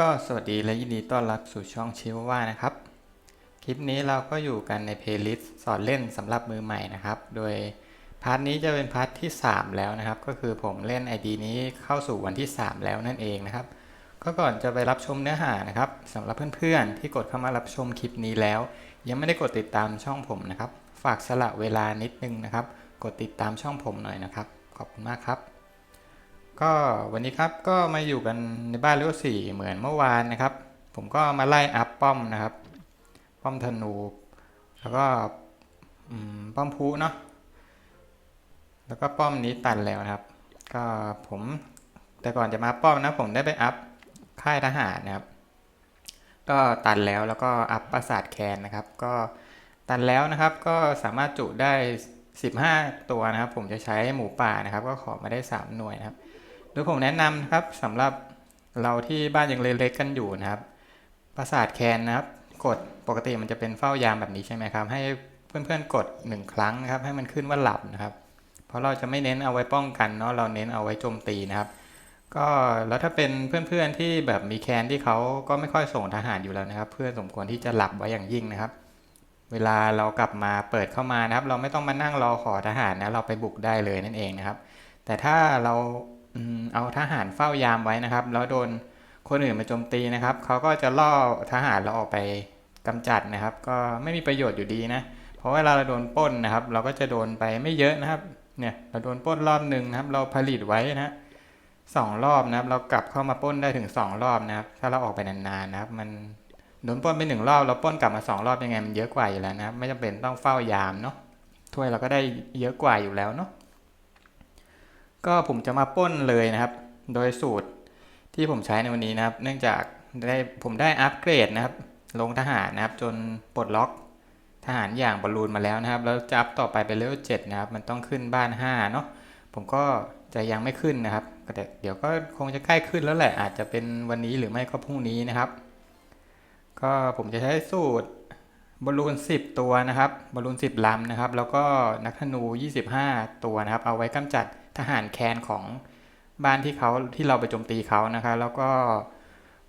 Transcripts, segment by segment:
ก็สวัสดีและยินดีต้อนรับสู่ช่องชิวว่านะครับ คลิปนี้เราก็อยู่กันในเพลย์ลิสต์สอนเล่นสำหรับมือใหม่นะครับ โดยพาร์ทนี้จะเป็นพาร์ทที่ 3 แล้วนะครับ ก็คือผมเล่น ID นี้เข้าสู่วันที่ 3 แล้วนั่นเองนะครับ ก็ก่อนจะไปรับชมเนื้อหานะครับสำหรับเพื่อนๆ ที่กดเข้ามารับชมคลิปนี้แล้ว ยังไม่ได้กดติดตามช่องผมนะครับ ฝากสละเวลานิดนึงนะครับ กดติดตามช่องผมหน่อยนะครับ ขอบคุณมากครับ ก็วันนี้ครับก็มาอยู่กันในบ้านเลเวลสี่เหมือนเมื่อวานนะครับ ผมก็มาไล่อัพป้อมนะครับ ป้อมธนูแล้วก็ป้อมพุเนาะแล้วก็ป้อมนี้ตันแล้วนะครับ ก็ผมแต่ก่อนจะมาป้อมนะผมได้ไปอัพค่ายทหารนะครับ ก็ตันแล้วแล้วก็อัพปราสาทแคนนะครับ ก็ตันแล้วนะครับ ก็สามารถจุได้ 15 ตัวนะครับ ผมจะใช้หมูป่านะครับ ก็ขอมาได้ 3 หน่วยนะครับ โดยผมแนะนำนะครับสำหรับเราที่บ้านยังเล็กๆกันอยู่นะครับ ปราสาทแคนนะครับ กดปกติมันจะเป็นเฝ้ายามแบบนี้ใช่ไหมครับ ให้เพื่อนๆกด1ครั้งนะครับ ให้มันขึ้นว่าหลับนะครับ เพราะเราจะไม่เน้นเอาไว้ป้องกันเนาะเราเน้นเอาไว้โจมตีนะครับ ก็แล้วถ้าเป็นเพื่อนๆที่แบบมีแคนที่เขาก็ไม่ค่อยส่งทหารอยู่แล้วนะครับ เพื่อนสมควรที่จะหลับไว้อย่างยิ่งนะครับ เวลาเรากลับมาเปิดเข้ามานะครับ เราไม่ต้องมานั่งรอขอทหารนะเราไปบุกได้เลยนั่นเองนะครับ แต่ถ้าเรา เอาทหารเฝ้ายามไว้นะครับ แล้วโดนคนอื่นมาโจมตีนะครับเขาก็จะล่อทหารเราออกไปกำจัดนะครับ ก็ไม่มีประโยชน์อยู่ดีนะ เพราะเวลาเราโดนป้นนะครับ เราก็จะโดนไปไม่เยอะนะครับ เนี่ยเราโดนป้นรอบหนึ่งนะครับ เราผลิตไว้นะสองรอบนะครับ เรากลับเข้ามาป้นได้ถึงสองรอบนะครับ ถ้าเราออกไปนานๆนะครับ มันโดนป้นไปหนึ่งรอบเราป้นกลับมาสองรอบยังไงมันเยอะกว่าอยู่แล้วนะครับ ไม่จำเป็นต้องเฝ้ายามเนาะถ้วยเราก็ได้เยอะกว่าอยู่แล้วเนาะ ก็ผมจะมาป้นเลยนะครับ โดยสูตรที่ผมใช้ในวันนี้นะครับ เนื่องจากได้ผมได้อัปเกรดนะครับ ลงทหารนะครับ จนปลดล็อกทหารอย่างบอลลูนมาแล้วนะครับ แล้วจะอัพต่อไปเป็นเลเวลเจ็ดนะครับ มันต้องขึ้นบ้าน 5 เนาะผมก็จะยังไม่ขึ้นนะครับแต่เดี๋ยวก็คงจะใกล้ขึ้นแล้วแหละ อาจจะเป็นวันนี้หรือไม่ก็พรุ่งนี้นะครับ ก็ผมจะใช้สูตรบอลลูน 10 ตัวนะครับบอลลูน 10ลำนะครับ แล้วก็นักธนู 25 ตัวนะครับ เอาไว้กำจัด ทหารแคนของบ้านที่เขาที่เราไปโจมตีเขานะครับแล้วก็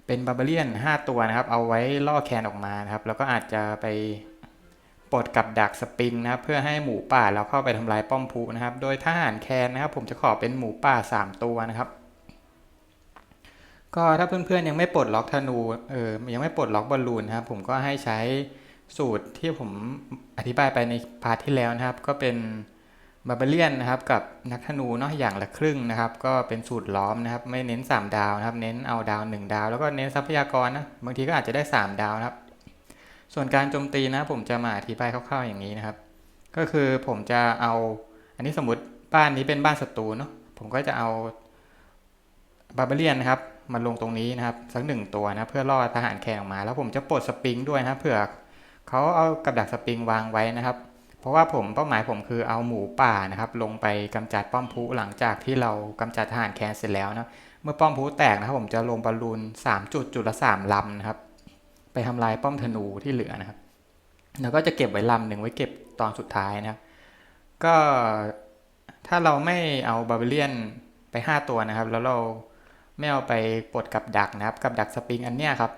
เป็นบาร์เบเลียน 5 ตัวนะครับ เอาไว้ล่อแคนออกมานะครับ แล้วก็อาจจะไปปลดกับดักสปริงนะครับ เพื่อให้หมูป่าเราเข้าไปทำลายป้อมพุนะครับ โดยทหารแคนนะครับ ผมจะขอเป็นหมูป่า 3 ตัวนะครับ ก็ถ้าเพื่อนๆยังไม่ปลดล็อกธนูเออยังไม่ปลดล็อกบอลลูนนะครับ ผมก็ให้ใช้สูตรที่ผมอธิบายไปในพาร์ทที่แล้วนะครับ ก็เป็น บาร์เบเลียนนะครับกับนักธนูเนาะอย่างละครึ่งนะครับ ก็เป็นสูตรล้อมนะครับ ไม่เน้น 3 ดาวนะครับ เน้นเอาดาว 1 ดาว แล้วก็เน้นทรัพยากรนะบางทีก็อาจจะได้ 3 ดาวนะครับ ส่วนการโจมตีนะผมจะมาอธิบายคร่าวๆอย่างนี้นะครับ ก็คือผมจะเอาอันนี้สมมติบ้านนี้เป็นบ้านศัตรูเนาะผมก็จะเอาบาร์เบเลียนนะครับมาลงตรงนี้นะครับสักหนึ่งตัวนะเพื่อล่อทหารแขกออกมา แล้วผมจะปลดสปริงด้วยนะเผื่อเขาเอากับดักสปริงวางไว้นะครับ ราะว่าผมเป้าหมายผมคือเอาหมูป่านะครับ ลงไปกำจัดป้อมพุหลังจากที่เรากำจัดทหารแคนเสร็จแล้วนะเมื่อป้อมพุแตกนะครับผมจะลงบอลลูน3จุดจุดละ3ลำนะครับ ไปทำลายป้อมธนูที่เหลือนะครับ แล้วก็จะเก็บไว้ลำหนึ่งไว้เก็บตอนสุดท้ายนะครับ ก็ถ้าเราไม่เอาบาร์เบเลียนไป 5 ตัวนะครับ แล้วเราไม่เอาไปปลดกับดักนะครับ กับดักสปริงอันเนี้ยครับ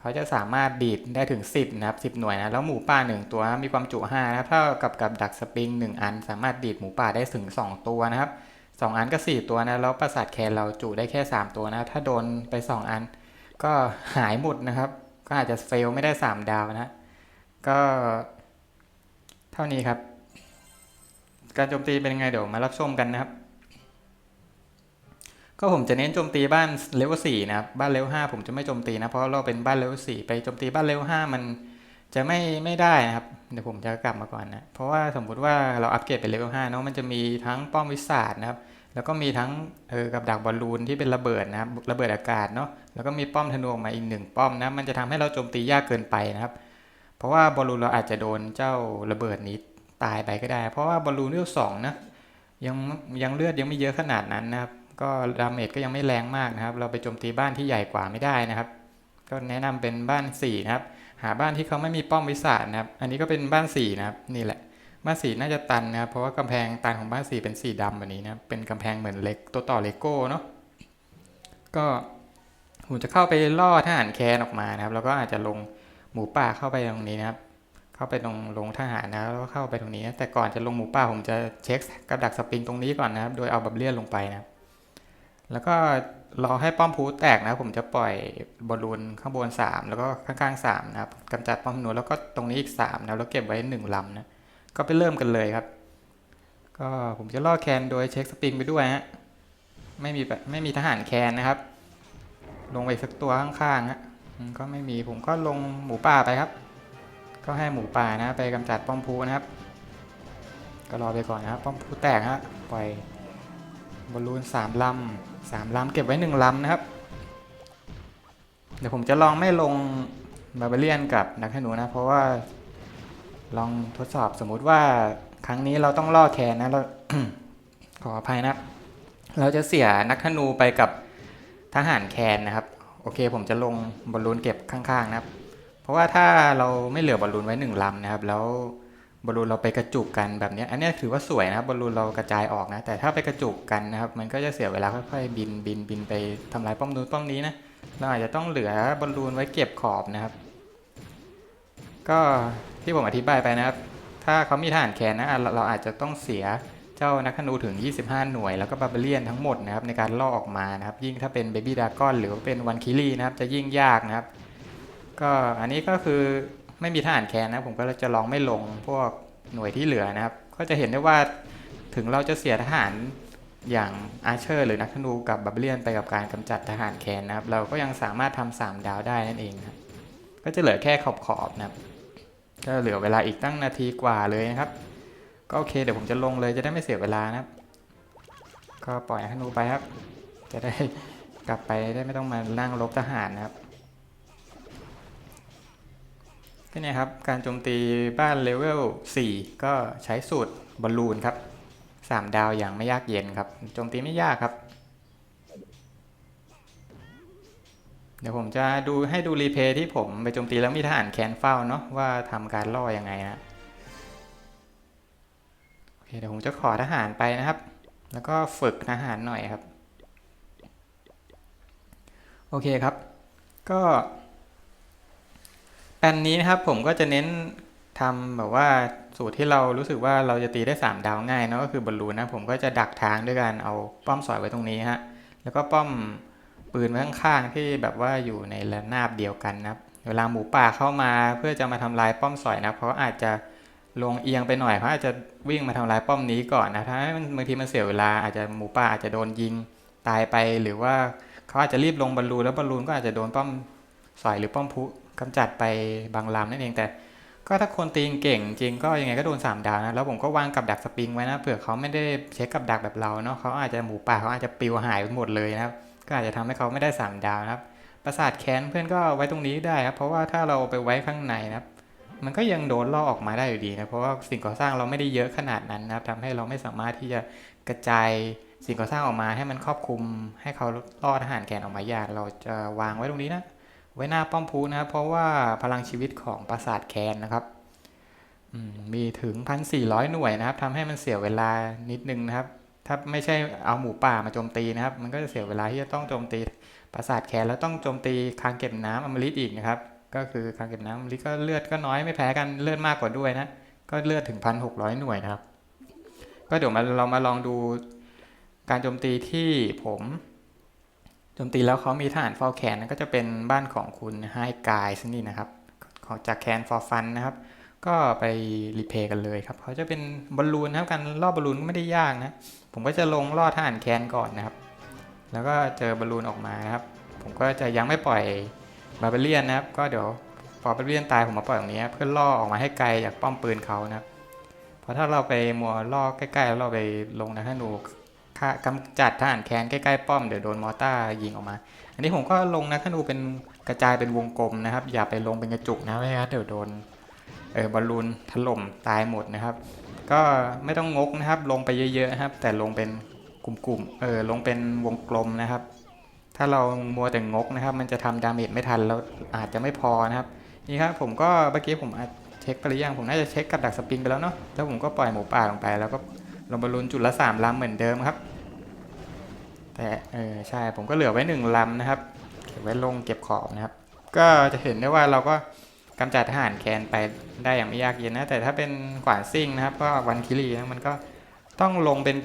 เขาจะสามารถดีดได้ถึง 10 นะครับ 10 หน่วยนะ แล้วหมูป่า 1 ตัวมีความจุ 5 นะครับถ้ากับกับดักสปริง 1 อัน สามารถดีดหมูป่าได้ถึง 2 ตัวนะครับ 2 อันก็ 4 ตัวนะ แล้วประสาทแคนเราจุได้แค่ 3 ตัวนะ ถ้าโดนไป 2 อัน ก็หายหมดนะครับ ก็อาจจะเฟลไม่ได้ 3 ดาวนะ ก็เท่านี้ครับ การโจมตีเป็นยังไงเดี๋ยวมารับชมกันนะครับ ก็ผมจะเน้นโจมตีบ้านเลเวลสี่นะครับบ้านเลเวลห้าผมจะไม่โจมตีนะเพราะเราเป็นบ้านเลเวลสี่ไปโจมตีบ้านเลเวลห้ามันจะไม่ไม่ได้นะครับเดี๋ยวผมจะกลับมาก่อนนะเพราะว่าสมมุติว่าเราอัปเกรดเป็นเลเวลห้าเนาะมันจะมีทั้งป้อมวิสาดนะครับแล้วก็มีทั้งเออกับดักบอลลูนที่เป็นระเบิดนะครับระเบิดอากาศเนาะแล้วก็มีป้อมธนูออกมาอีกหนึ่งป้อมนะมันจะทำให้เราโจมตียากเกินไปนะครับ เพราะว่าบอลลูนเราอาจจะโดนเจ้าระเบิดนี้ตายไปก็ได้ เพราะว่าบอลลูนเลือดสองนะยังยังเลือดยังไม่เยอะขนาดนั้นนะครับ ก็ดาเมจก็ยังไม่แรงมากนะครับ เราไปโจมตีบ้านที่ใหญ่กว่าไม่ได้นะครับ ก็แนะนำเป็นบ้าน4นะครับ หาบ้านที่เขาไม่มีป้อมวิสาดนะครับ อันนี้ก็เป็นบ้าน4นะครับ นี่แหละ บ้านสีน่าจะตันนะครับ เพราะว่ากำแพงตันของบ้านสีเป็นสีดำแบบนี้นะ เป็นกำแพงเหมือนเล็กตัวต่อเลโก้เนาะ ก็ผมจะเข้าไปล่อทหารแคนออกมานะครับ แล้วก็อาจจะลงหมูป่าเข้าไปตรงนี้นะครับ เข้าไปตรงลงทหารนะแล้วก็เข้าไปตรงนี้นะแต่ก่อนจะลงหมูป่าผมจะเช็คกับดักสปริงตรงนี้ก่อนนะครับ โดยเอาบับเลียนลงไปนะครับ แล้วก็รอให้ป้อมพูแตกนะผมจะปล่อยบอลลูนข้างบน 3 แล้วก็ข้างๆ3นะครับกำจัดป้อมหนูแล้วก็ตรงนี้อีก3นะแล้วเก็บไว้ 1ลำนะก็ไปเริ่มกันเลยครับ ก็ผมจะล่อแคนโดยเช็คสปริงไปด้วยฮะไม่มีแบบไม่มีทหารแคนนะครับ ลงไปสักตัวข้างๆฮะก็ไม่มีผมก็ลงหมูป่าไปครับ ก็ให้หมูป่านะ ไปกำจัดป้อมพูนะครับ ก็รอไปก่อนนะครับป้อมพูแตกฮะปล่อยบอลลูนสามลำ สามลำเก็บไว้หนึ่งลำนะครับ เดี๋ยวผมจะลองไม่ลงบาเบเลียนกับนักธนูนะ เพราะว่าลองทดสอบสมมุติว่าครั้งนี้เราต้องล่อแคนนะเราขออภัยนะเราจะเสียนักธนูไปกับทหารแคนนะครับ โอเคผมจะลงบอลลูนเก็บข้างๆนะครับ เพราะว่าถ้าเราไม่เหลือบอลลูนไว้หนึ่งลำนะครับ แล้ว บอลลูนเราไปกระจุกกันแบบนี้อันนี้ถือว่าสวยนะครับบอลลูนเรากระจายออกนะ แต่ถ้าไปกระจุกกันนะครับ มันก็จะเสียเวลาค่อยๆบินบินบินไปทำลายป้อมนู้นป้อมนี้นะเราอาจจะต้องเหลือบอลลูนไว้เก็บขอบนะครับ ก็ที่ผมอธิบายไปนะครับ ถ้าเขามีทหารแคนนะเราเราอาจจะต้องเสียเจ้านักธนูถึง 25 หน่วย แล้วก็บาเบเลียนทั้งหมดนะครับในการล่อออกมานะครับ ยิ่งถ้าเป็นเบบี้ดากอนหรือเป็นวันคิรีนะครับจะยิ่งยากนะครับ ก็อันนี้ก็คือ ไม่มีทหารแคนนะผมก็จะลองไม่ลงพวกหน่วยที่เหลือนะครับ ก็จะเห็นได้ว่าถึงเราจะเสียทหารอย่างอาเชอร์ หรือนักธนูกับบาเบเลียนไปกับการกำจัดทหารแคนนะครับ เราก็ยังสามารถทำสามดาวได้นั่นเองครับ ก็จะเหลือแค่ขอบขอบนะครับ ก็เหลือเวลาอีกตั้งนาทีกว่าเลยนะครับ ก็โอเคเดี๋ยวผมจะลงเลยจะได้ไม่เสียเวลานะครับ ก็ปล่อยให้นูไปครับ จะได้กลับไปได้ไม่ต้องมานั่งลบทหารนะครับ ก็เนี่ยครับ การโจมตีบ้านเลเวล 4 ก็ใช้สูตรบอลลูนครับ 3 ดาวอย่างไม่ยากเย็นครับ โจมตีไม่ยากครับ เดี๋ยวผมจะดูให้ดูรีเพย์ที่ผมไปโจมตีแล้วมีทหารแคนเฝ้าเนาะว่าทำการล่อยังไงนะโอเคเดี๋ยวผมจะขอทหารไปนะครับ แล้วก็ฝึกทหารหน่อยครับ โอเคครับ ก็ แปนนี้นะครับผมก็จะเน้นทำแบบว่าสูตรที่เรารู้สึกว่าเราจะตีได้ 3 ดาวง่ายเนาะก็คือบอลลูนนะผมก็จะดักทางด้วยการเอาป้อมสอยไว้ตรงนี้ฮะแล้วก็ป้อมปืนไว้ข้างๆที่แบบว่าอยู่ในระนาบเดียวกันนะครับเวลาหมูป่าเข้ามาเพื่อจะมาทำลายป้อมสอยนะเขาอาจจะลงเอียงไปหน่อยเขาอาจจะวิ่งมาทำลายป้อมนี้ก่อนนะถ้าบางทีมันเสียเวลาอาจจะหมูป่าอาจจะโดนยิงตายไปหรือว่าเขาอาจจะรีบลงบอลลูนแล้วบอลลูนก็อาจจะโดนป้อมสอยหรือป้อมพุ กำจัดไปบางลำนั่นเองแต่ ก็ถ้าคนตีงเก่งจริงก็ยังไงก็โดนสามดาวนะแล้วผมก็วางกับดักสปริงไว้นะเผื่อเขาไม่ได้เช็คกับดักแบบเราเนาะเขาอาจจะหมูป่าเขาอาจจะปลิวหายไปหมดเลยนะครับ ก็อาจจะทำให้เขาไม่ได้3ดาวนะครับประสาทแขนเพื่อนก็ไว้ตรงนี้ได้ครับ เพราะว่าถ้าเราไปไว้ข้างในนะครับ มันก็ยังโดนล่อออกมาได้อยู่ดีนะเพราะว่าสิ่งก่อสร้างเราไม่ได้เยอะขนาดนั้นนะครับทำให้เราไม่สามารถที่จะกระจายสิ่งก่อสร้างออกมาให้มันครอบคลุมให้เขาล่อทหารแขนออกมายากเราจะวางไว้ตรงนี้นะ ไว้หน้าป้อมพูนะครับ เพราะว่าพลังชีวิตของปราสาทแคนนะครับมีถึง 1,400 หน่วยนะครับทำให้มันเสียเวลานิดนึงนะครับ ถ้าไม่ใช่เอาหมูป่ามาโจมตีนะครับ มันก็จะเสียเวลาที่จะต้องโจมตีปราสาทแคนแล้วต้องโจมตีคลังเก็บน้ำอมฤตอีกนะครับ ก็คือคลังเก็บน้ำอมฤตก็เลือดก็น้อยไม่แพ้กันเลือดมากกว่าด้วยนะ ก็เลือดถึง 1,600 หน่วยนะครับ ก็เดี๋ยวมาเรามาลองดูการโจมตีที่ผม จมตีแล้วเขามีทหารเฝ้าแคนก็จะเป็นบ้านของคุณไฮกายซนี่นะครับ ของจากแคนฟอร์ฟันนะครับ ก็ไปรีเพย์กันเลยครับเขาจะเป็นบอลลูนนะครับการล่อบอลลูนก็ไม่ได้ยากนะ ผมก็จะลงล่อทหารแคนก่อนนะครับ แล้วก็เจอบอลลูนออกมานะครับ ผมก็จะยังไม่ปล่อยบาเบเลียนนะครับ ก็เดี๋ยวพอบาเบเลียนตายผมมาปล่อยตรงนี้เพื่อล่อออกมาให้ไกลจากป้อมปืนเขานะครับ เพราะถ้าเราไปมัวล่อใกล้ๆแล้วเราไปลงนะธนู ฆ่ากำจัดทหารแคนใกล้ๆป้อมเดี๋ยวโดนมอต้ายิงออกมา อันนี้ผมก็ลงนะธนูเป็นกระจายเป็นวงกลมนะครับ อย่าไปลงเป็นกระจุกนะไม่งั้นเดี๋ยวโดนเออบอลลูนถล่มตายหมดนะครับ ก็ไม่ต้องงกนะครับ ลงไปเยอะๆนะครับ แต่ลงเป็นกลุ่มๆเออลงเป็นวงกลมนะครับ ถ้าเรามัวแต่งกนะครับ มันจะทำดาเมจไม่ทันแล้วอาจจะไม่พอนะครับนี่ครับผมก็เมื่อกี้ผมเช็คไปหรือยังผมน่าจะเช็คกับดักสปริงไปแล้วเนาะแล้วผมก็ปล่อยหมูป่าลงไปแล้วก็ลงบอลลูนจุดละสามลำเหมือนเดิมครับ แต่เออใช่ผมก็เหลือไว้หนึ่งลำนะครับโอเคไว้ลงเก็บของนะครับ ก็จะเห็นได้ว่าเราก็กำจัดทหารแคนไปได้อย่างไม่ยากเย็นนะแต่ถ้าเป็นขวานซิ่งนะครับ ก็วันคิรีนะมันก็ต้องลงเป็น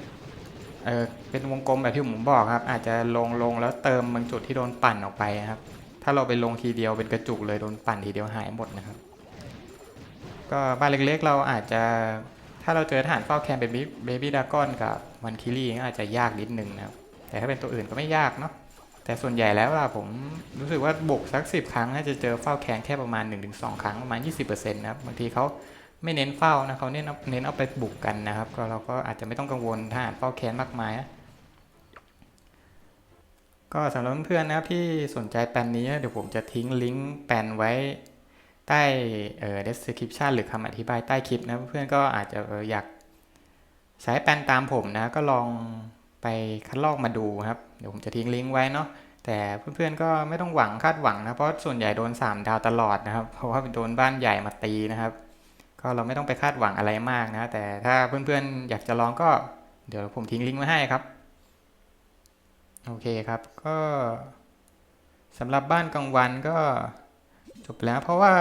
เออเป็นวงกลมแบบที่ผมบอกครับ อาจจะลงลงแล้วเติมบางจุดที่โดนปั่นออกไปนะครับ ถ้าเราไปลงทีเดียวเป็นกระจุกเลยโดนปั่นทีเดียวหายหมดนะครับ ก็บ้านเล็กๆ เราอาจจะถ้าเราเจอทหารเฝ้าแคนเป็นเบบี้ดากอนกับวันคิรีก็อาจจะยากนิดนึงนะครับ แต่ถ้าเป็นตัวอื่นก็ไม่ยากเนาะแต่ส่วนใหญ่แล้วล่ะผมรู้สึกว่าบุกสักสิบครั้งน่าจะเจอเฝ้าแคนแค่ประมาณ 1-2 ครั้งประมาณ 20%นะครับบางทีเขาไม่เน้นเฝ้านะเขาเน้นเอาเน้นเอาไปบุกกันนะครับก็เราก็อาจจะไม่ต้องกังวลทหารเฝ้าแคนมากมายนะก็สำหรับเพื่อนๆนะครับที่สนใจแปลนนี้เดี๋ยวผมจะทิ้งลิงก์แปลนไว้ใต้เอ่อ description หรือคำอธิบายใต้คลิปนะเพื่อนๆก็อาจจะอยากใช้แปลนตามผมนะก็ลอง ไปคัดลอกมาดูครับ เดี๋ยวผมจะทิ้งลิงก์ไว้เนาะแต่เพื่อนๆก็ไม่ต้องหวังคาดหวังนะเพราะส่วนใหญ่โดน 3 ดาวตลอดนะครับ เพราะว่าโดนบ้านใหญ่มาตีนะครับ ก็เราไม่ต้องไปคาดหวังอะไรมากนะ แต่ถ้าเพื่อนๆอยากจะลองก็เดี๋ยวผมทิ้งลิงก์ไว้ให้ครับโอเคครับก็สำหรับบ้านกลางวันก็จบแล้วเพราะว่า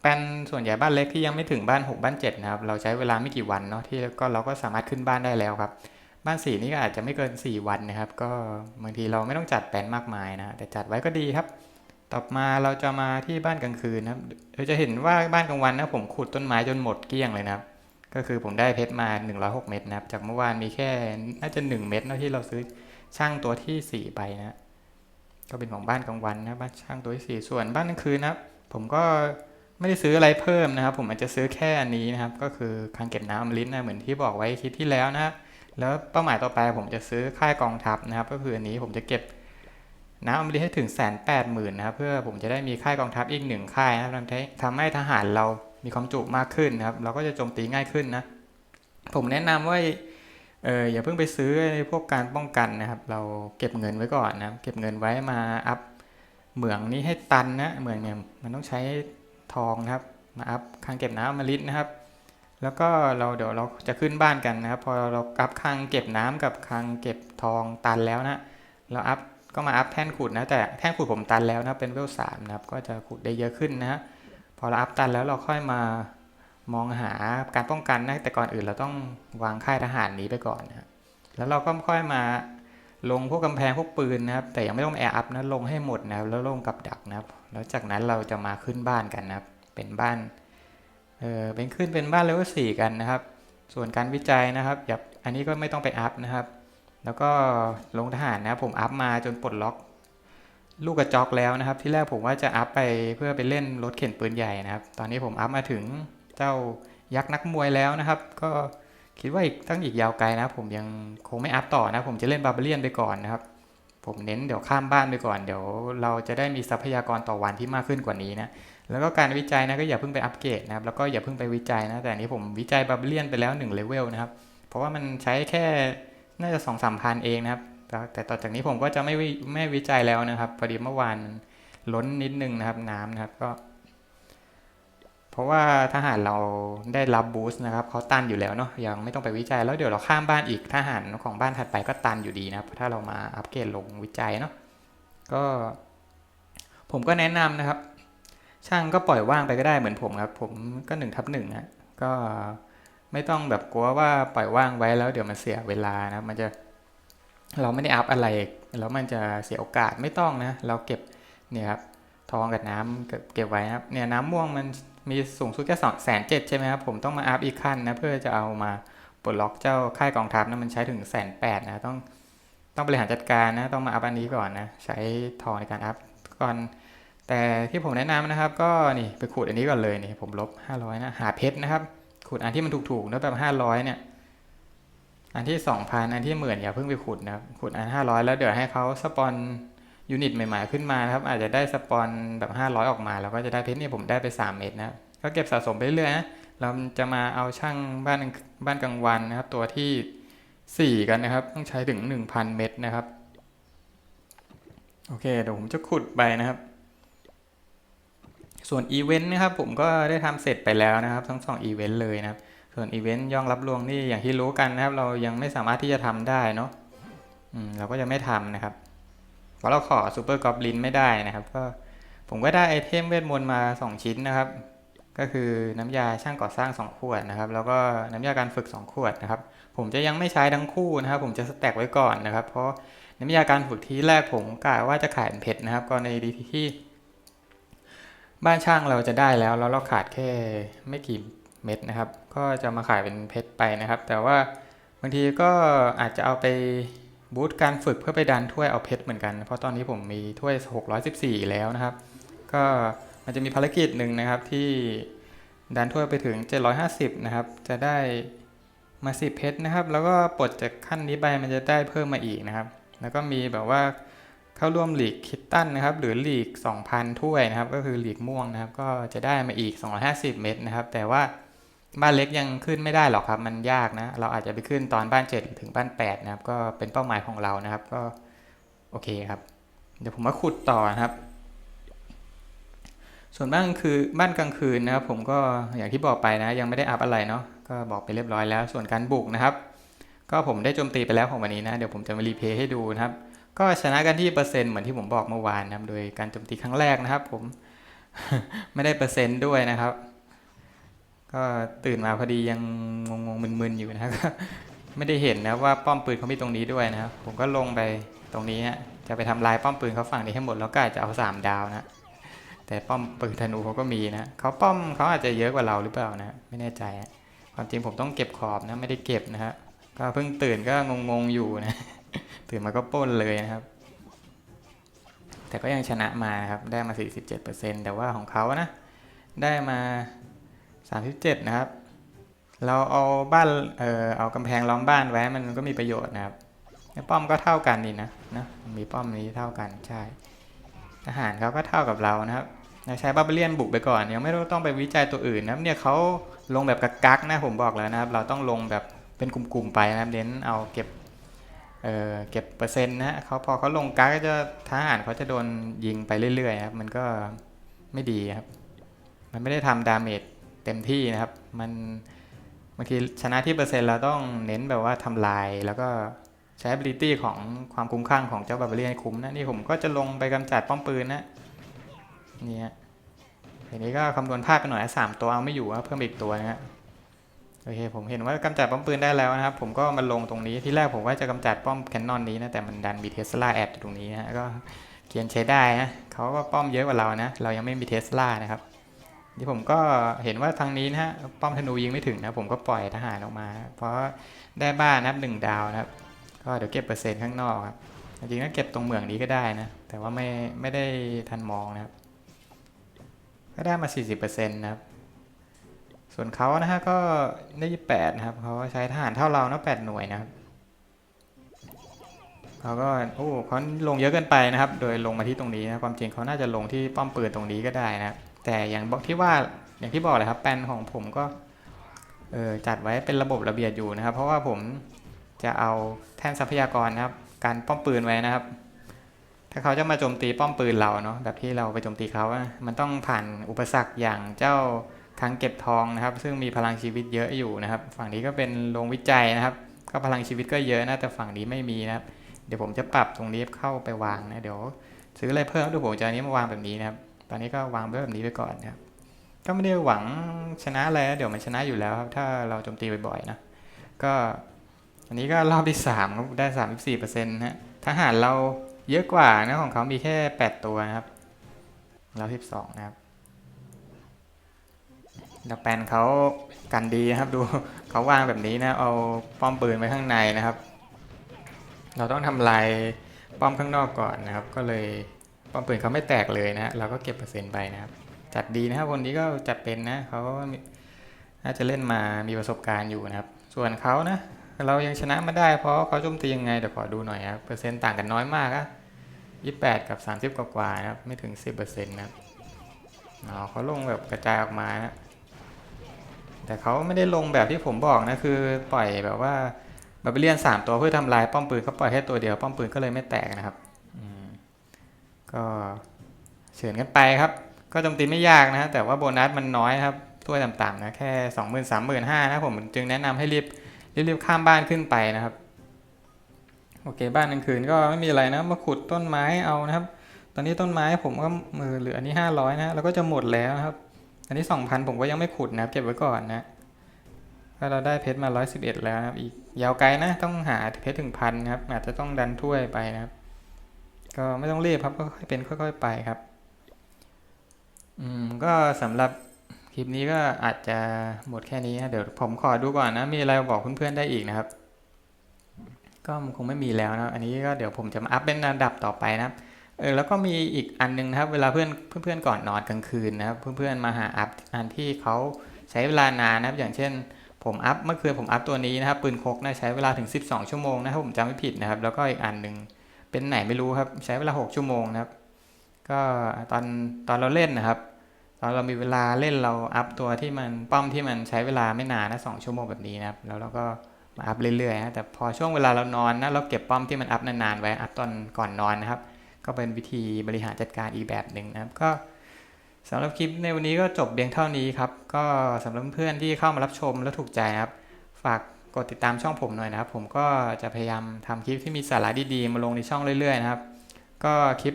แปลนส่วนใหญ่บ้านเล็กที่ยังไม่ถึงบ้าน 6 บ้าน 7 นะครับ เราใช้เวลาไม่กี่วันเนาะที่ก็เราก็สามารถขึ้นบ้านได้แล้วครับ บ้านสีนี่ก็อาจจะไม่เกิน 4 วันนะครับ ก็บางทีเราไม่ต้องจัดแปลนมากมายนะ แต่จัดไว้ก็ดีครับ ต่อมาเราจะมาที่บ้านกลางคืนนะครับเราจะเห็นว่าบ้านกลางวันนะผมขุดต้นไม้จนหมดเกลี้ยงเลยนะครับ ก็คือผมได้เพชรมา 106 เม็ดนะครับ จากเมื่อวานมีแค่น่าจะ 1 เม็ดเนะที่เราซื้อช่างตัวที่ 4 ไปนะก็เป็นของบ้านกลางวันนะบ้านช่างตัวที่4ส่วนบ้านกลางคืนนะครับ ผมก็ไม่ได้ซื้ออะไรเพิ่มนะครับ ผมอาจจะซื้อแค่อันนี้นะครับ ก็คือคังเก็บน้ำอมฤตนะเหมือนที่บอกไว้คลิปที่แล้วนะครับ แล้วเป้าหมายต่อไปผมจะซื้อค่ายกองทัพนะครับ ก็คืออันนี้ผมจะเก็บน้ำอมฤตให้ถึงแสนแปดหมื่นนะครับ เพื่อผมจะได้มีค่ายกองทัพอีกหนึ่งค่ายนะครับทำให้ทหารเรามีความจุมากขึ้นนะครับ เราก็จะโจมตีง่ายขึ้นนะ ผมแนะนำว่าเอออย่าเพิ่งไปซื้อในพวกการป้องกันนะครับ เราเก็บเงินไว้ก่อนนะครับ เก็บเงินไว้มาอัพเหมืองนี้ให้ตันนะเหมืองเนี่ยมันต้องใช้ทองนะครับ มาอัพคลังเก็บน้ำอมฤตนะครับ แล้วก็เราเดี๋ยวเราจะขึ้นบ้านกันนะครับ พอเราอัพคังเก็บน้ำกับคังเก็บทองตันแล้วนะ เราอัพก็มาอัพแท่นขุดนะ แต่แท่นขุดผมตันแล้วนะ เป็นเวลสามนะครับ ก็จะขุดได้เยอะขึ้นนะฮะ พอเราอัพตันแล้วเราค่อยมามองหาการป้องกันนะ แต่ก่อนอื่นเราต้องวางค่ายทหารนี้ไปก่อนนะแล้วเราก็ค่อยมาลงพวกกำแพงพวกปืนนะครับ แต่ยังไม่ต้องแอร์อัพนะ ลงให้หมดนะครับ แล้วลงกับดักนะครับ แล้วจากนั้นเราจะมาขึ้นบ้านกันนะครับ เป็นบ้าน เออเป็นขึ้นเป็นบ้านเลเวลสี่กันนะครับ ส่วนการวิจัยนะครับอย่าอันนี้ก็ไม่ต้องไปอัพนะครับ แล้วก็ลงทหารนะครับผมอัพมาจนปลดล็อก ลูกกระจอกแล้วนะครับ ที่แรกผมว่าจะอัพไปเพื่อไปเล่นรถเข็นปืนใหญ่นะครับ ตอนนี้ผมอัพมาถึงเจ้ายักษ์นักมวยแล้วนะครับ ก็คิดว่าอีกตั้งอีกยาวไกลนะ ผมยังคงไม่อัพต่อนะ ผมจะเล่นบาร์เบเลียนไปก่อนนะครับ ผมเน้นเดี๋ยวข้ามบ้านไปก่อน เดี๋ยวเราจะได้มีทรัพยากรต่อวันที่มากขึ้นกว่านี้นะ แล้วก็การวิจัยนะก็อย่าเพิ่งไปอัปเกรดนะครับแล้วก็อย่าเพิ่งไปวิจัยนะแต่อันนี้ผมวิจัยบาเบเลียนไปแล้ว1เลเวลนะครับเพราะว่ามันใช้แค่น่าจะสองสามพันเองนะครับแต่แต่ต่อจากนี้ผมก็จะไม่ไม่วิจัยแล้วนะครับพอดีเมื่อวานล้นนิดนึงนะครับน้ำนะครับก็ เพราะว่าทหารเราได้รับบูสต์นะครับเขาตันอยู่แล้วเนาะยังไม่ต้องไปวิจัยแล้วเดี๋ยวเราข้ามบ้านอีกทหารของบ้านถัดไปก็ตันอยู่ดีนะครับ ถ้าเรามาอัปเกรดลงวิจัยเนาะก็ ผมก็แนะนำนะครับ ช่างก็ปล่อยว่างไปก็ได้เหมือนผมครับ ผมก็หนึ่งทับหนึ่งฮะก็ไม่ต้องแบบกลัวว่าปล่อยว่างไว้แล้วเดี๋ยวมันเสียเวลานะมันจะเราไม่ได้อัพอะไรแล้วมันจะเสียโอกาสไม่ต้องนะ เราเก็บเนี่ยครับทองกับน้ำเก็บเก็บไว้ครับเนี่ยน้ำม่วงมันมีสูงสุดแค่สองแสนเจ็ดใช่ไหมครับผมต้องมาอัพอีกขั้นนะเพื่อจะเอามาปลดล็อกเจ้าค่ายกองทัพนะมันใช้ถึงแสนแปดนะต้องต้องบริหารจัดการนะต้องมาอัพอันนี้ก่อนนะใช้ทองในการอัพก่อน แต่ที่ผมแนะนำนะครับ ก็นี่ไปขุดอันนี้ก่อนเลยนี่ผมลบ 500 นะ หาเพชรนะครับขุดอันที่มันถูกๆแล้วแบบ 500 เนี่ย อันที่ 2,000 อันที่หมื่นอย่าเพิ่งไปขุดนะครับขุดอัน 500 แล้วเดี๋ยวให้เขาสปอนยูนิตใหม่ๆขึ้นมานะครับ อาจจะได้สปอนแบบ 500 ออกมาแล้วก็จะได้เพชรนี่ผมได้ไป 3 เม็ดนะก็เก็บสะสมไปเรื่อยนะเราจะมาเอาช่างบ้านบ้านกลางวันนะครับ ตัวที่ 4 กันนะครับ ต้องใช้ถึง 1,000 เม็ดนะครับโอเคเดี๋ยวผมจะขุดไปนะครับ ส่วนอีเวนต์นะครับผมก็ได้ทำเสร็จไปแล้วนะครับทั้งสองอีเวนต์เลยนะครับ ส่วนอีเวนต์ย่องรับลวงนี่อย่างที่รู้กันนะครับ เรายังไม่สามารถที่จะทำได้เนาะอืมเราก็จะไม่ทำนะครับเพราะเราขอซูเปอร์กอบลินไม่ได้นะครับ ก็ผมก็ได้ไอเทมเวทมนต์มา 2 ชิ้นนะครับ ก็คือน้ำยาช่างก่อสร้าง 2 ขวดนะครับ แล้วก็น้ำยาการฝึก 2 ขวดนะครับ ผมจะยังไม่ใช้ทั้งคู่นะครับ ผมจะสแต็กไว้ก่อนนะครับ เพราะน้ำยาการฝึกที่แรกผมกะว่าจะขายเป็นเพชรนะครับ ก็ในดีที่ บ้านช่างเราจะได้แล้วแล้วเราขาดแค่ไม่กี่เม็ดนะครับ ก็จะมาขายเป็นเพชรไปนะครับ แต่ว่าบางทีก็อาจจะเอาไปบูตการฝึกเพื่อไปดันถ้วยเอาเพชรเหมือนกัน เพราะตอนนี้ผมมีถ้วย 614 แล้วนะครับ ก็มันจะมีภารกิจหนึ่งนะครับที่ดันถ้วยไปถึง 750 นะครับ จะได้มา10เพชรนะครับ แล้วก็ปลดจากขั้นนี้ไปมันจะได้เพิ่มมาอีกนะครับ แล้วก็มีแบบว่า เข้าร่วมหลีกคิตตันนะครับ หรือหลีก 2,000 ถ้วยนะครับ ก็คือหลีกม่วงนะครับ ก็จะได้มาอีก 250 เม็ดนะครับ แต่ว่าบ้านเล็กยังขึ้นไม่ได้หรอกครับ มันยากนะ เราอาจจะไปขึ้นตอนบ้าน 7 ถึงบ้าน 8 นะครับ ก็เป็นเป้าหมายของเรานะครับ ก็โอเคครับ เดี๋ยวผมมาขุดต่อนะครับ ส่วนบ้านกลางคือบ้านกลางคืนนะครับ ผมก็อย่างที่บอกไปนะ ยังไม่ได้อัพอะไรเนาะ ก็บอกไปเรียบร้อยแล้ว ส่วนการบุกนะครับ ก็ผมได้โจมตีไปแล้วของวันนี้นะ เดี๋ยวผมจะมารีเพย์ให้ดูนะครับ ก็ชนะกันที่เปอร์เซ็นต์เหมือนที่ผมบอกเมื่อวานนะครับ โดยการโจมตีครั้งแรกนะครับ ผมไม่ได้เปอร์เซ็นต์ด้วยนะครับ ก็ตื่นมาพอดียังงงๆมึนๆอยู่นะครับไม่ได้เห็นนะว่าป้อมปืนเขามีตรงนี้ด้วยนะครับ ผมก็ลงไปตรงนี้ฮะจะไปทำลายป้อมปืนเขาฝั่งนี้ให้หมดแล้วก็อาจจะเอาสามดาวนะแต่ป้อมปืนธนูเขาก็มีนะเขาป้อมเขาอาจจะเยอะกว่าเราหรือเปล่านะไม่แน่ใจความจริงผมต้องเก็บขอบนะไม่ได้เก็บนะฮะก็เพิ่งตื่นก็งงๆอยู่นะ ตื่นมาก็ป้นเลยนะครับ แต่ก็ยังชนะมานะครับ ได้มา 47%แต่ว่าของเขานะ ได้มา 37 นะครับ เราเอาบ้าน เอ่อเอากำแพงล้อมบ้านไว้ มันก็มีประโยชน์นะครับแล้ป้อมก็เท่ากันนี่นะนะมีป้อมนี้เท่ากันใช่ทหารเขาก็เท่ากับเรานะครับเราใช้บาเบเลียนบุกไปก่อนยังไม่ต้องไปวิจัยตัวอื่นนะเนี่ยเขาลงแบบกักๆนะผมบอกแล้วนะครับ เราต้องลงแบบเป็นกลุ่มๆไปนะครับเน้นเอาเก็บ เเก็บเปอร์เซ็นต์นะฮะเขาพอเขาลงกักก็จะทหารเขาจะโดนยิงไปเรื่อยๆครับมันก็ไม่ดีครับ มันไม่ได้ทำดาเมจเต็มที่นะครับ มันบางทีชนะที่เปอร์เซ็นต์เราต้องเน้นแบบว่าทำลายแล้วก็ใช้ ability ของความคุ้มข้างของเจ้าบาเบเรียนให้คุ้มนะ นี่ผมก็จะลงไปกำจัดป้อมปืนนะนี่ฮะทีนี้ก็คำนวณพลาดไปหน่อยสามตัวเอาไม่อยู่เพิ่มอีกตัวนะฮะ โอเคผมเห็นว่ากำจัดป้อมปืนได้แล้วนะครับ ผมก็มาลงตรงนี้ที่แรกผมว่าจะกำจัดป้อมแคนนอนนี้นะแต่มันดันมีเทสลาแอดอยู่ตรงนี้นะก็เกียนใช้ได้นะเขาก็ป้อมเยอะกว่าเรานะ เรายังไม่มีเทสลานะครับนี่ผมก็เห็นว่าทางนี้นะฮะป้อมธนูยิงไม่ถึงนะผมก็ปล่อยทหารออกมา เพราะได้บ้านนะับหนึ่งดาวนะครับ ก็เดี๋ยวเก็บเปอร์เซ็นต์ข้างนอกครับจริงๆก็เก็บตรงเหมืองนี้ก็ได้นะ แต่ว่าไม่ไม่ได้ทันมองนะครับ ก็ได้มา 40%นะครับ ส่วนเขานะฮะก็ได้28นะครับเขาใช้ทหารเท่าเรานะ8หน่วยนะครับเขาก็โอ้เขาลงเยอะเกินไปนะครับ โดยลงมาที่ตรงนี้นะความจริงเขาน่าจะลงที่ป้อมปืนตรงนี้ก็ได้นะครับแต่อย่างบอกที่ว่าอย่างที่บอกเลยครับแปนของผมก็เออจัดไว้เป็นระบบระเบียบอยู่นะครับ เพราะว่าผมจะเอาแท่นทรัพยากรนะครับ การป้อมปืนไว้นะครับ ถ้าเขาจะมาโจมตีป้อมปืนเราเนาะแบบที่เราไปโจมตีเขาอะมันต้องผ่านอุปสรรคอย่างเจ้า ครั้งเก็บทองนะครับ ซึ่งมีพลังชีวิตเยอะอยู่นะครับ ฝั่งนี้ก็เป็นโรงวิจัยนะครับ ก็พลังชีวิตก็เยอะนะแต่ฝั่งนี้ไม่มีนะครับ เดี๋ยวผมจะปรับตรงนี้เข้าไปวางนะเดี๋ยว ซื้ออะไรเพิ่มดี๋ยวผมจะนี้มาวางแบบนี้นะครับ ตอนนี้ก็วางไว้แบบนี้ไปก่อนนะครับก็ไม่ได้หวังชนะอะไรนะเดี๋ยวมันชนะอยู่แล้วครับ ถ้าเราโจมตีบ่อยๆนะก็อันนี้ก็รอบที่สามครับได้สามสี่เปอร์เซ็นต์นะทหารเราเยอะกว่านะของเขามีแค่แปดตัวนะครับเราสิบสองนะครับ แล้วแปนเขากันดีนะครับดูเขาวางแบบนี้นะเอาป้อมปืนไว้ข้างในนะครับ เราต้องทำลายป้อมข้างนอกก่อนนะครับ ก็เลยป้อมปืนเขาไม่แตกเลยนะเราก็เก็บเปอร์เซ็นต์ไปนะครับ จัดดีนะครับคนนี้ก็จัดเป็นนะเขาน่าจะเล่นมามีประสบการณ์อยู่นะครับ ส่วนเขานะเรายังชนะมาได้เพราะเขาโจมตียังไงเดี๋ยวขอดูหน่อยครับเปอร์เซ็นต์ต่างกันน้อยมากอะยี่แปดกับสามสิบกว่าๆนะครับไม่ถึงสิบเปอร์เซ็นต์นะครับเขาลงแบบกระจายออกมานะ แต่เขาไม่ได้ลงแบบที่ผมบอกนะคือปล่อยแบบว่าบาเบเลียนสามตัวเพื่อทำลายป้อมปืนเขาปล่อยแค่ตัวเดียวป้อมปืนก็เลยไม่แตกนะครับก็เฉือนกันไปครับ ก็โจมตีไม่ยากนะแต่ว่าโบนัสมันน้อยครับถ้วต่ำๆนะแค่สองหมื่นสามหมื่นห้านะผมจึงแนะนำให้รีบรีบข้ามบ้านขึ้นไปนะครับ โอเคบ้านกลางคืนก็ไม่มีอะไรนะมาขุดต้นไม้เอานะครับ ตอนนี้ต้นไม้ผมก็มือเหลืออันนี้ห้าร้อยนะแล้วก็จะหมดแล้วนะครับ อันนี้สองพันผมก็ยังไม่ขุดนะเก็บไว้ก่อนนะก็เราได้เพชรมาร้อยสิบเอ็ดแล้วนะครับอีกยาวไกลนะต้องหาเพชรถึงพันครับอาจจะต้องดันถ้วยไปนะครับ ก็ไม่ต้องรีบครับก็ค่อยเป็นค่อย ๆ ไปครับ อืมก็สำหรับคลิปนี้ก็อาจจะหมดแค่นี้นะเดี๋ยวผมขอดูก่อนนะ มีอะไรบอกเพื่อนๆได้อีกนะครับ ก็คงไม่มีแล้วนะ อันนี้ก็เดี๋ยวผมจะมาอัพเป็นระดับต่อไปนะครับ เออแล้วก็มีอีกอันหนึงนะครับ เวลาเพื่อนเพื่อนๆก่อนนอนกลางคืนนะครับ เพื่อนๆมาหาอัพอันที่เขาใช้เวลานานนะครับ อย่างเช่น ผมอัพเมื่อคืนผมอัพตัวนี้นะครับปืนคกนะใช้เวลาถึง 12 ชั่วโมงนะครับผมจำไม่ผิดนะครับ แล้วก็อีกอันหนึ่งเป็นไหนไม่รู้ครับ ใช้เวลา 6 ชั่วโมงนะครับ ก็ตอนตอนเราเล่นนะครับ ตอนเรามีเวลาเล่นเราอัพตัวที่มันป้อมที่มันใช้เวลาไม่นานนะสองชั่วโมงแบบนี้นะครับ แล้วเราก็มาอัพเรื่อยๆนะแต่พอช่วงเวลาเรานอนนะเราเก็บป้อมที่มันอัพนานๆไว้อัพตอนก่อนนอนนะครับ ก็เป็นวิธีบริหารจัดการอีกแบบหนึ่งนะครับก็สำหรับคลิปในวันนี้ก็จบเพียงเท่านี้ครับ ก็สำหรับเพื่อนที่เข้ามารับชมแล้วถูกใจนะครับ ฝากกดติดตามช่องผมหน่อยนะครับ ผมก็จะพยายามทำคลิปที่มีสาระดีๆ มาลงในช่องเรื่อยๆนะครับ ก็คลิป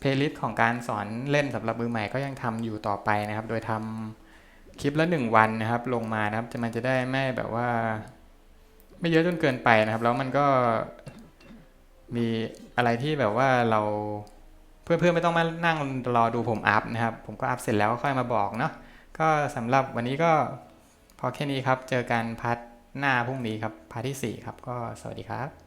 เพลย์ลิสต์ของการสอนเล่นสำหรับมือใหม่ก็ยังทำอยู่ต่อไปนะครับ โดยทำคลิปละหนึ่งวันนะครับ ลงมานะครับจะมันจะได้ไม่แบบว่า ไม่เยอะจนเกินไปนะครับ แล้วมันก็ มีอะไรที่แบบว่าเราเพื่อนๆไม่ต้องมานั่งรอดูผมอัพนะครับ ผมก็อัพเสร็จแล้วค่อยมาบอกเนาะก็สำหรับวันนี้ก็พอแค่นี้ครับ เจอกันพาร์ทหน้าพรุ่งนี้ครับพาร์ทที่ 4 ครับ ก็สวัสดีครับ